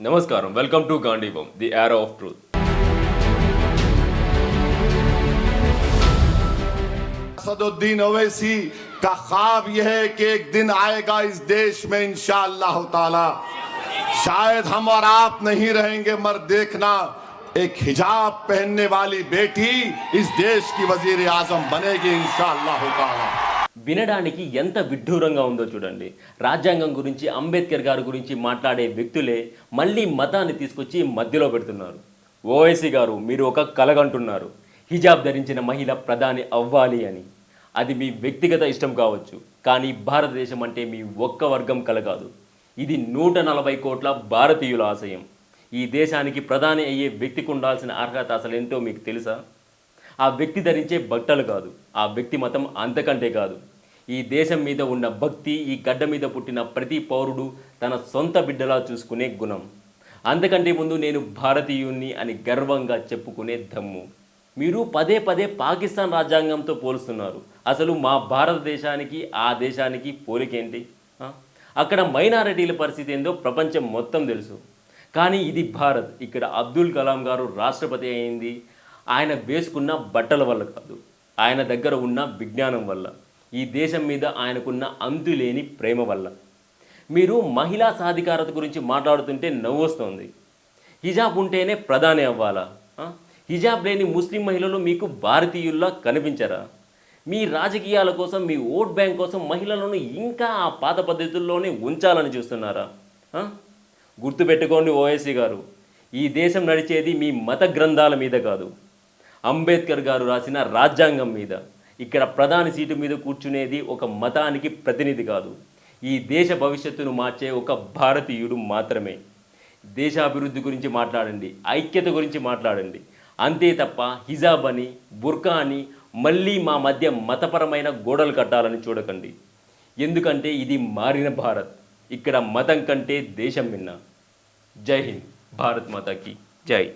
నమస్కారం welcome to Gandeevam the arrow of truth Asaduddin Owaisi का ख्वाब यह है कि एक दिन आएगा इस देश में इंशाअल्लाह ताला शायद हम और आप नहीं रहेंगे मर देखना एक हिजाब पहनने वाली बेटी इस देश की वजीर आजम बनेगी इंशाअल्लाह ताला వినడానికి ఎంత విడ్డూరంగా ఉందో చూడండి. రాజ్యాంగం గురించి అంబేద్కర్ గారి గురించి మాట్లాడే వ్యక్తులే మళ్ళీ మతాన్ని తీసుకొచ్చి మధ్యలో పెడుతున్నారు. ఓవైసీ గారు మీరు ఒక కలగంటున్నారు హిజాబ్ ధరించిన మహిళ ప్రధాని అవ్వాలి అని. అది మీ వ్యక్తిగత ఇష్టం కావచ్చు కానీ భారతదేశం అంటే మీ ఒక్క వర్గం కలగాదు. ఇది నూట నలభై కోట్ల భారతీయుల ఆశయం. ఈ దేశానికి ప్రధాని అయ్యే వ్యక్తికి ఉండాల్సిన అర్హత అసలు ఏంటో మీకు తెలుసా? ఆ వ్యక్తి ధరించే బట్టలు కాదు ఆ వ్యక్తి మతం అంతకంటే కాదు. ఈ దేశం మీద ఉన్న భక్తి ఈ గడ్డ మీద పుట్టిన ప్రతి పౌరుడు తన సొంత బిడ్డలా చూసుకునే గుణం. అంతకంటే ముందు నేను భారతీయుణ్ణి అని గర్వంగా చెప్పుకునే దమ్ము. మీరు పదే పదే పాకిస్తాన్ రాజ్యాంగంతో పోలుస్తున్నారు. అసలు మా భారతదేశానికి ఆ దేశానికి పోలికేంటి? అక్కడ మైనారిటీల పరిస్థితి ఏందో ప్రపంచం మొత్తం తెలుసు. కానీ ఇది భారత్. ఇక్కడ అబ్దుల్ కలాం గారు రాష్ట్రపతి అయింది. ఆయన వేసుకున్న బట్టల వల్ల కాదు. ఆయన దగ్గర ఉన్న విజ్ఞానం వల్ల. ఈ దేశం మీద ఆయనకున్న అంతులేని ప్రేమ వల్ల. మీరు మహిళా సాధికారత గురించి మాట్లాడుతుంటే నవ్వొస్తోంది. హిజాబ్ ఉంటేనే ప్రధాని అవ్వాలా? హిజాబ్ లేని ముస్లిం మహిళలు మీకు భారతీయుల్లా కనిపించరా? మీ రాజకీయాల కోసం మీ ఓట్ బ్యాంక్ కోసం మహిళలను ఇంకా ఆ పాత పద్ధతుల్లోనే ఉంచాలని చూస్తున్నారా? గుర్తుపెట్టుకోండి ఓఎస్సీ గారు ఈ దేశం నడిచేది మీ మత గ్రంథాల మీద కాదు. అంబేద్కర్ గారు రాసిన రాజ్యాంగం మీద. ఇక్కడ ప్రధాని సీటు మీద కూర్చునేది ఒక మతానికి ప్రతినిధి కాదు. ఈ దేశ భవిష్యత్తును మార్చే ఒక భారతీయుడు మాత్రమే. దేశాభివృద్ధి గురించి మాట్లాడండి ఐక్యత గురించి మాట్లాడండి. అంతే తప్ప హిజాబ్ అని బుర్కా అని మళ్ళీ మా మధ్య మతపరమైన గోడలు కట్టాలని చూడకండి. ఎందుకంటే ఇది మారిన భారత్. ఇక్కడ మతం కంటే దేశం విన్నా జై హింద్. భారత్ మాతాకి జై.